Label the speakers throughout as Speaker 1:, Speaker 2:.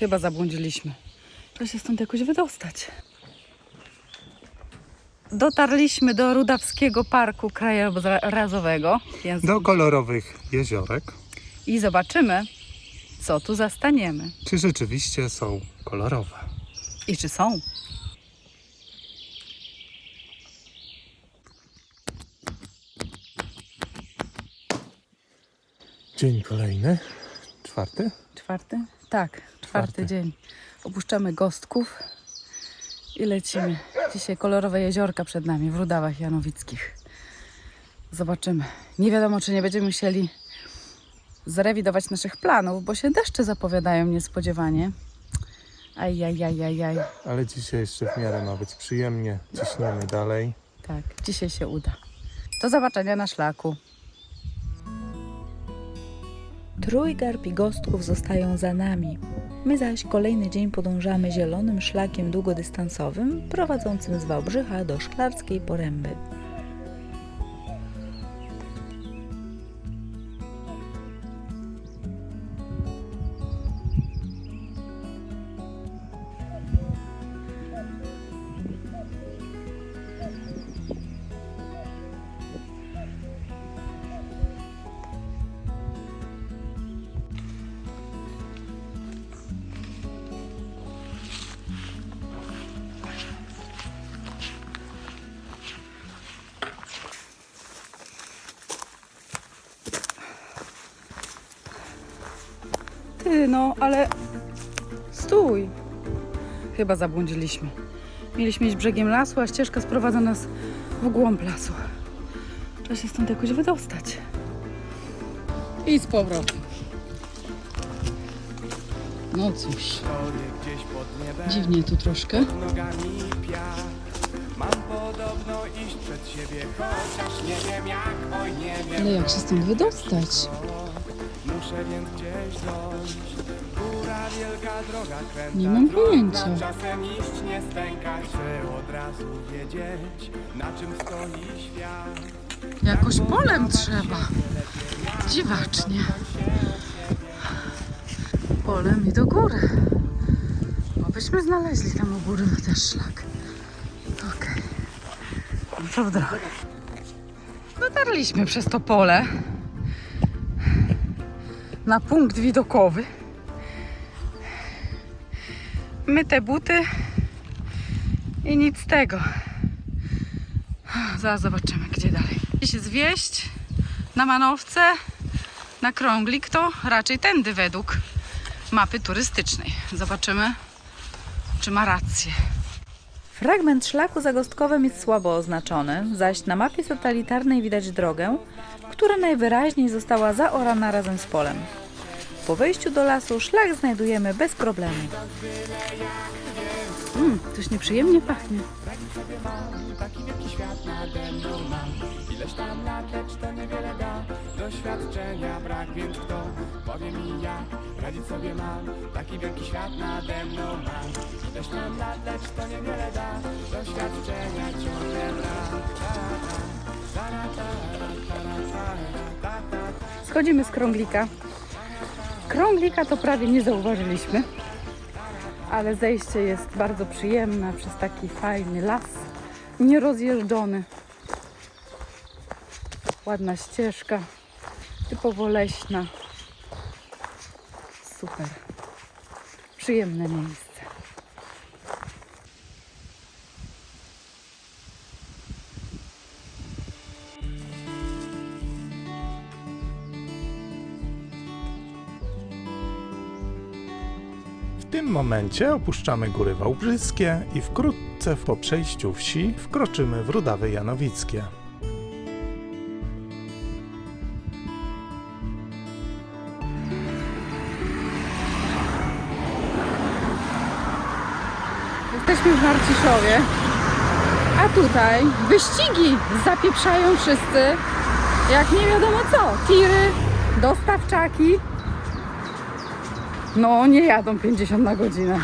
Speaker 1: Chyba zabłądziliśmy. Trzeba się stąd jakoś wydostać. Dotarliśmy do Rudawskiego Parku Krajobrazowego Więc-
Speaker 2: Do kolorowych jeziorek.
Speaker 1: i zobaczymy, co tu zastaniemy
Speaker 2: Czy rzeczywiście są kolorowe?
Speaker 1: i czy są.
Speaker 2: Dzień kolejny. Czwarty.
Speaker 1: Czwarty? Tak, czwarty,
Speaker 2: Czwarty.
Speaker 1: dzień. Opuszczamy Gostków i lecimy. Dzisiaj kolorowe jeziorka przed nami w Rudawach Janowickich. Zobaczymy. Nie wiadomo, czy nie będziemy musieli zrewidować naszych planów, bo się deszcze zapowiadają niespodziewanie. Ajajajajaj.
Speaker 2: Ale dzisiaj jeszcze w miarę ma być przyjemnie. Ciśniemy dalej.
Speaker 1: Tak, dzisiaj się uda. Do zobaczenia na szlaku.
Speaker 3: Trójgarb i Gostków zostają za nami. My zaś kolejny dzień podążamy zielonym szlakiem długodystansowym prowadzącym z Wałbrzycha do Szklarskiej Poręby.
Speaker 1: Ty, no, ale stój. Chyba zabłądziliśmy. Mieliśmy iść brzegiem lasu, a ścieżka sprowadza nas w głąb lasu. Trzeba się stąd jakoś wydostać. I z powrotem. No cóż, dziwnie tu troszkę. Ale jak się stąd wydostać?
Speaker 4: Muszę więc gdzieś dojść Góra, wielka droga kręta
Speaker 1: Nie mam
Speaker 4: trudno
Speaker 1: pojęcia.
Speaker 4: Czasem iść, nie stękać Chcę od razu wiedzieć, na czym stoi świat
Speaker 1: Jakoś polem trzeba. Dziwacznie. Polem i do góry. Obyśmy znaleźli tam u góry też szlak. Okej. No to w drogę. Dotarliśmy przez to pole na punkt widokowy. My te buty i nic z tego. Zaraz zobaczymy, gdzie dalej. Gdzie się zwieść na manowce, na krąglik, to raczej tędy według mapy turystycznej. Zobaczymy, czy ma rację.
Speaker 3: Fragment szlaku za Gostkowem jest słabo oznaczony, zaś na mapie satelitarnej widać drogę, która najwyraźniej została zaorana razem z polem. Po wejściu do lasu szlak znajdujemy bez problemu.
Speaker 1: Mmm, coś nieprzyjemnie pachnie.
Speaker 4: Taki wielki świat nade mam Ileś tam lat, lecz to niewiele da Doświadczenia brak, więc kto Powie mi jak radzić sobie mam Taki wielki świat nade mną mam Ileś tam lat, lecz to niewiele da Doświadczenia ciągle brak ta, ta, ta, ta, ta, ta.
Speaker 1: Schodzimy z krąglika. Krąglika to prawie nie zauważyliśmy, ale zejście jest bardzo przyjemne przez taki fajny las, nierozjeżdżony. Ładna ścieżka, typowo leśna. Super. Przyjemne miejsce.
Speaker 2: Tym momencie opuszczamy Góry Wałbrzyskie i wkrótce po przejściu wsi wkroczymy w Rudawy Janowickie.
Speaker 1: Jesteśmy w Marciszowie, a tutaj wyścigi zapieprzają wszyscy, jak nie wiadomo co. Tiry, dostawczaki. No nie jadą 50 na godzinę.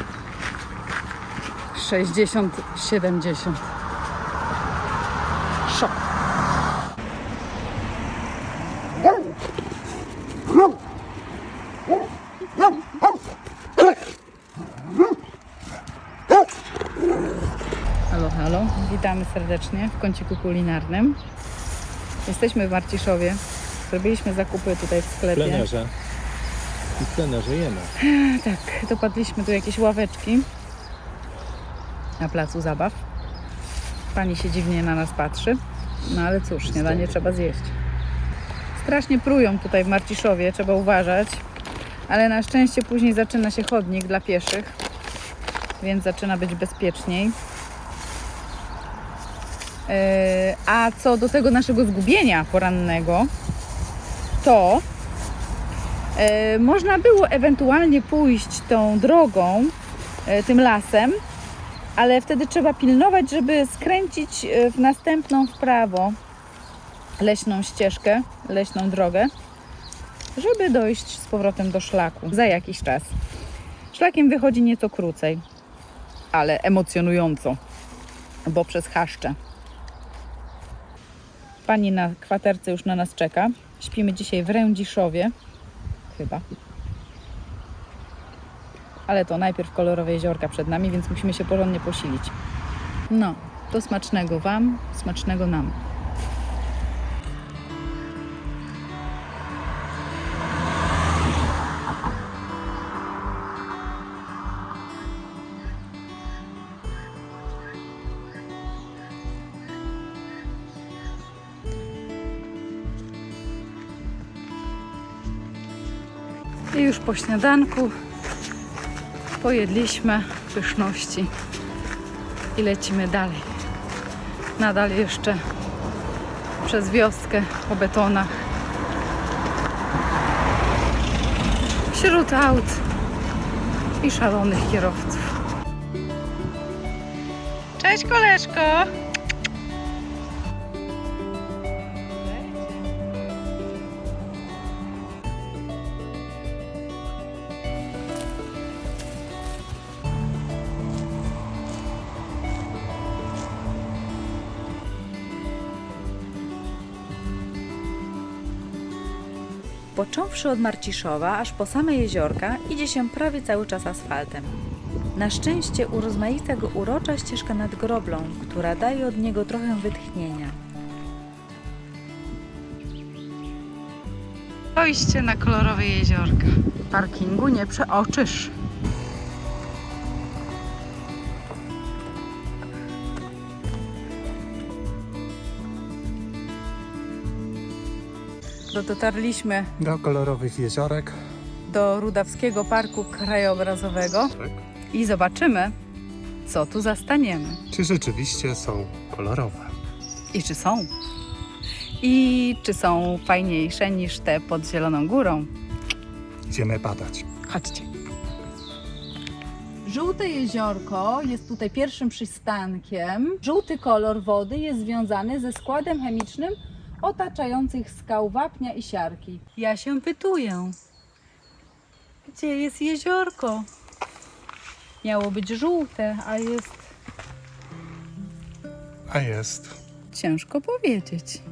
Speaker 1: 60, 70. Szok. Halo, halo. Witamy serdecznie w kąciku kulinarnym. Jesteśmy w Marciszowie. Zrobiliśmy zakupy tutaj w sklepie.
Speaker 5: Plenierze. I w plenerze jemy.
Speaker 1: Tak, dopadliśmy tu jakieś ławeczki na placu zabaw. Pani się dziwnie na nas patrzy. No ale cóż, śniadanie trzeba zjeść. Strasznie prują tutaj w Marciszowie, trzeba uważać. Ale na szczęście później zaczyna się chodnik dla pieszych, więc zaczyna być bezpieczniej. Yy, A co do tego naszego zgubienia porannego, to E, można było ewentualnie pójść tą drogą, e, tym lasem, ale wtedy trzeba pilnować, żeby skręcić e, w następną w prawo leśną ścieżkę, leśną drogę, żeby dojść z powrotem do szlaku za jakiś czas. Szlakiem wychodzi nieco krócej, ale emocjonująco, bo przez chaszcze. Pani na kwaterce już na nas czeka. Śpimy dzisiaj w Rędziszowie chyba. Ale to najpierw kolorowe jeziorka przed nami, więc musimy się porządnie posilić. No, to smacznego Wam, smacznego nam. Już po śniadanku pojedliśmy pyszności i lecimy dalej. Nadal jeszcze przez wioskę po betonach. Wśród aut i szalonych kierowców. Cześć koleżko!
Speaker 3: Począwszy od Marciszowa, aż po same jeziorka, idzie się prawie cały czas asfaltem. Na szczęście urozmaicia go urocza ścieżka nad groblą, która daje od niego trochę wytchnienia.
Speaker 1: Dojście na kolorowe jeziorka. Parkingu nie przeoczysz. Do- Dotarliśmy
Speaker 2: Do kolorowych jeziorek.
Speaker 1: do Rudawskiego Parku Krajobrazowego
Speaker 2: Tak.
Speaker 1: i zobaczymy, co tu zastaniemy.
Speaker 2: Czy rzeczywiście są kolorowe?
Speaker 1: I czy są? I czy są fajniejsze niż te pod Zieloną Górą?
Speaker 2: Idziemy badać.
Speaker 1: Chodźcie. Żółte jeziorko jest tutaj pierwszym przystankiem. Żółty kolor wody jest związany ze składem chemicznym otaczających skał wapnia i siarki. Ja się pytuję, gdzie jest jeziorko? Miało być żółte, a jest
Speaker 2: A jest.
Speaker 1: ciężko powiedzieć.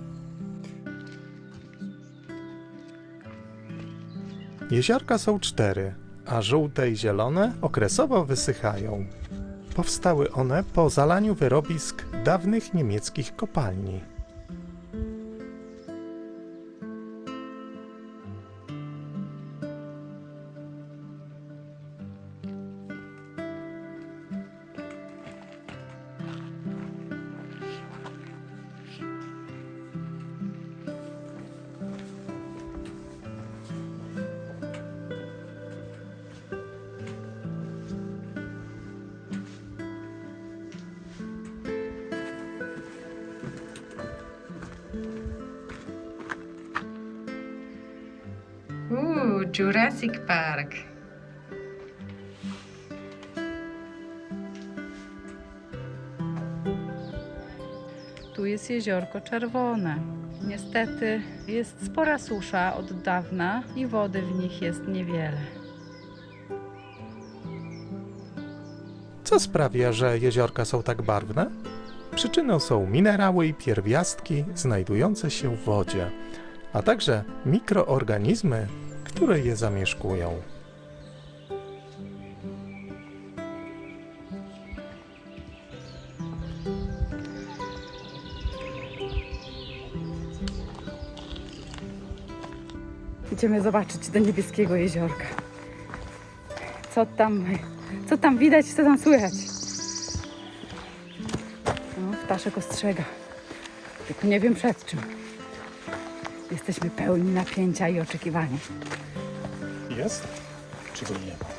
Speaker 2: Jeziorka są cztery, a żółte i zielone okresowo wysychają. Powstały one po zalaniu wyrobisk dawnych niemieckich kopalni.
Speaker 1: Jurassic Park. Tu jest jeziorko czerwone. Niestety jest spora susza od dawna i wody w nich jest niewiele.
Speaker 2: Co sprawia, że jeziorka są tak barwne? Przyczyną są minerały i pierwiastki znajdujące się w wodzie, a także mikroorganizmy, które je zamieszkują.
Speaker 1: Idziemy zobaczyć do niebieskiego jeziorka. Co tam, co tam widać, co tam słychać? No, ptaszek ostrzega. Tylko nie wiem przed czym. Jesteśmy pełni napięcia i oczekiwania.
Speaker 2: Jest? Czy go nie ma?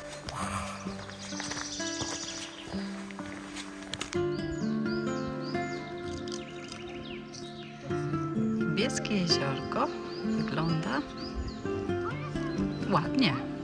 Speaker 1: Niebieskie jeziorko wygląda ładnie.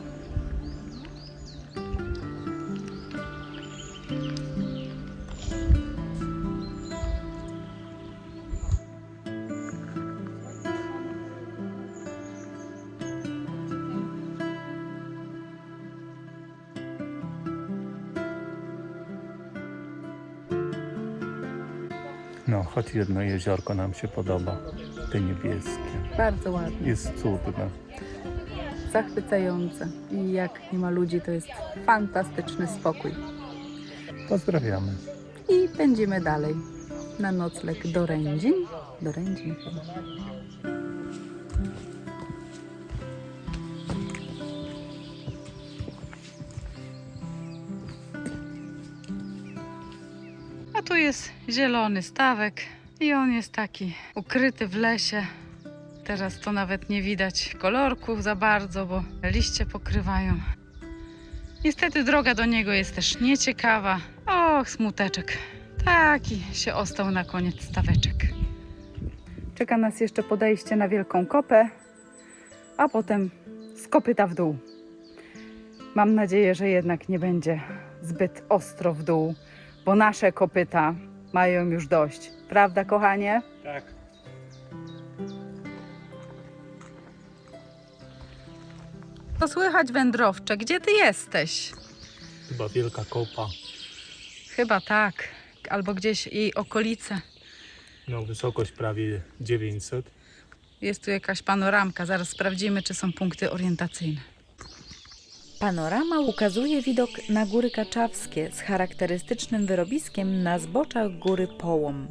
Speaker 2: Choć jedno jeziorko nam się podoba. Te niebieskie.
Speaker 1: Bardzo ładnie,
Speaker 2: Jest cudne.
Speaker 1: zachwycające. I jak nie ma ludzi, to jest fantastyczny spokój.
Speaker 2: Pozdrawiamy.
Speaker 1: I pędzimy dalej na nocleg do Rędzin. Do Rędzin chyba. Jest zielony stawek i on jest taki ukryty w lesie. Teraz to nawet nie widać kolorków za bardzo, bo liście pokrywają. Niestety droga do niego jest też nieciekawa. Och, smuteczek. Taki się ostał na koniec staweczek. Czeka nas jeszcze podejście na wielką kopę, a potem z kopyta w dół. Mam nadzieję, że jednak nie będzie zbyt ostro w dół, bo nasze kopyta mają już dość. Prawda, kochanie?
Speaker 2: Tak.
Speaker 1: To słychać wędrowcze. Gdzie ty jesteś?
Speaker 2: Chyba wielka kopa.
Speaker 1: Chyba tak. Albo gdzieś jej okolice.
Speaker 2: No, wysokość prawie 900.
Speaker 1: Jest tu jakaś panoramka. Zaraz sprawdzimy, czy są punkty orientacyjne.
Speaker 3: Panorama ukazuje widok na góry kaczawskie z charakterystycznym wyrobiskiem na zboczach góry Połom.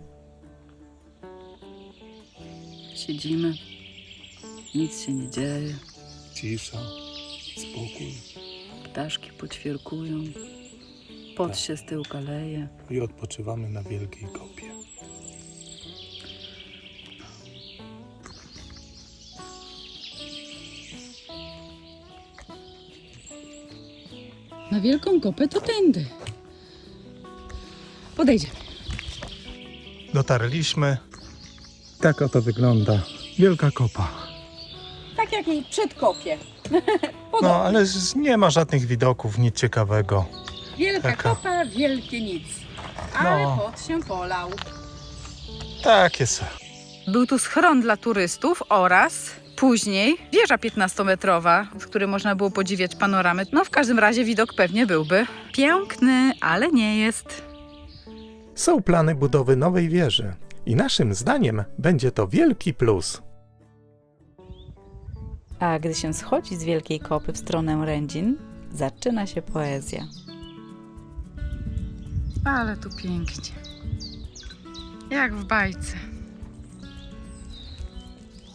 Speaker 1: Siedzimy. Nic się nie dzieje.
Speaker 2: Cisza, spokój
Speaker 1: Ptaszki poćwierkują. Pot
Speaker 2: Tak.
Speaker 1: się z tyłka leje.
Speaker 2: i odpoczywamy na wielkiej kopie.
Speaker 1: Na wielką kopę to tędy. Podejdziemy.
Speaker 2: Dotarliśmy. Tak oto wygląda wielka kopa.
Speaker 1: Tak jak jej przedkopie.
Speaker 2: No, ale z- nie ma żadnych widoków, nic ciekawego.
Speaker 1: Wielka
Speaker 2: Taka.
Speaker 1: kopa, wielkie nic. Ale
Speaker 2: No.
Speaker 1: pot się polał.
Speaker 2: Tak jest.
Speaker 1: Był tu schron dla turystów oraz później wieża 15-metrowa, z której można było podziwiać panoramę. No w każdym razie widok pewnie byłby piękny, ale nie jest.
Speaker 2: Są plany budowy nowej wieży i naszym zdaniem będzie to wielki plus.
Speaker 3: A gdy się schodzi z wielkiej kopy w stronę Rędzin, zaczyna się poezja.
Speaker 1: Ale tu pięknie. Jak w bajce.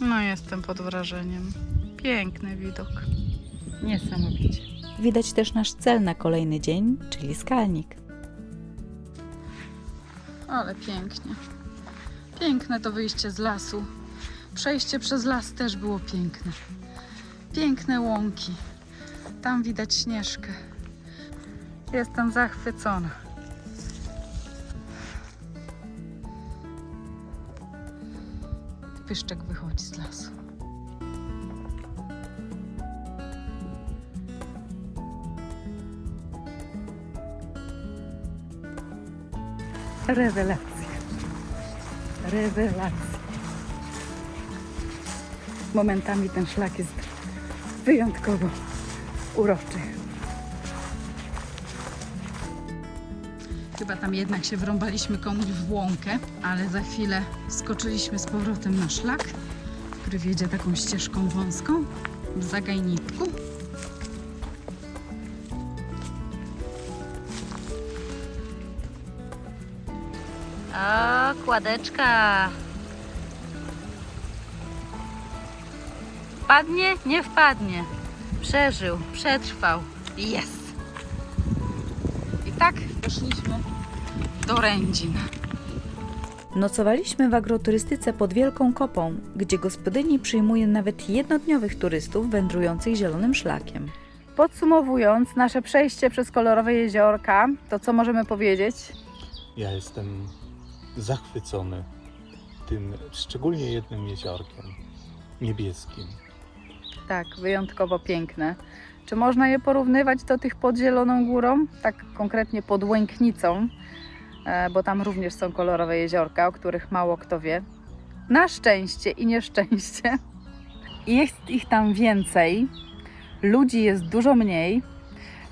Speaker 1: No jestem pod wrażeniem. Piękny widok. Niesamowicie.
Speaker 3: Widać też nasz cel na kolejny dzień, czyli skalnik.
Speaker 1: Ale pięknie. Piękne to wyjście z lasu. Przejście przez las też było piękne. Piękne łąki. Tam widać śnieżkę. Jestem zachwycona. Pyszczek wychodzi z lasu. Rewelacja. Rewelacja. Momentami ten szlak jest wyjątkowo uroczy. Chyba tam jednak się wrąbaliśmy komuś w łąkę, ale za chwilę skoczyliśmy z powrotem na szlak, który wiedzie taką ścieżką wąską w zagajniku.
Speaker 6: O, kładeczka.
Speaker 1: Wpadnie? Nie wpadnie. Przeżył, przetrwał. Jest. I tak doszliśmy do Rędzin.
Speaker 3: Nocowaliśmy w agroturystyce pod Wielką Kopą, gdzie gospodyni przyjmuje nawet jednodniowych turystów wędrujących zielonym szlakiem.
Speaker 1: Podsumowując nasze przejście przez kolorowe jeziorka, to co możemy powiedzieć?
Speaker 2: Ja jestem zachwycony tym szczególnie jednym jeziorkiem niebieskim.
Speaker 1: Tak, wyjątkowo piękne. Czy można je porównywać do tych pod Zieloną Górą? Tak konkretnie pod Łęknicą, e, bo tam również są kolorowe jeziorka, o których mało kto wie. Na szczęście i nieszczęście. Jest ich tam więcej, ludzi jest dużo mniej.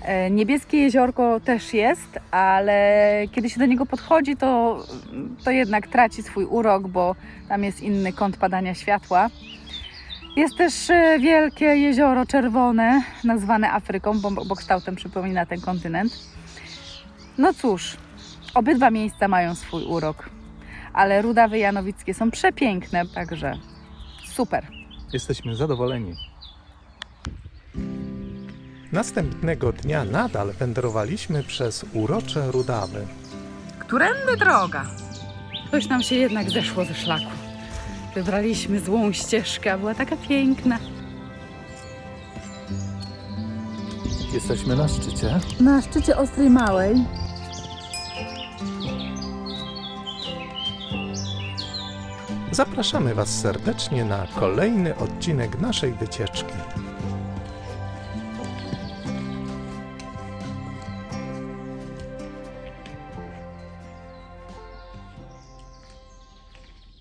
Speaker 1: E, Niebieskie jeziorko też jest, ale kiedy się do niego podchodzi, to, to jednak traci swój urok, bo tam jest inny kąt padania światła. Jest też e, wielkie jezioro czerwone, nazwane Afryką, bo, bo kształtem przypomina ten kontynent. No cóż, obydwa miejsca mają swój urok, ale Rudawy Janowickie są przepiękne, także super.
Speaker 2: Jesteśmy zadowoleni. Następnego dnia nadal wędrowaliśmy przez urocze Rudawy.
Speaker 1: Którędy droga? Coś nam się jednak zeszło ze szlaku. Wybraliśmy złą ścieżkę, a była taka piękna.
Speaker 2: Jesteśmy na szczycie.
Speaker 1: Na szczycie Ostrej Małej
Speaker 2: Zapraszamy Was serdecznie na kolejny odcinek naszej wycieczki.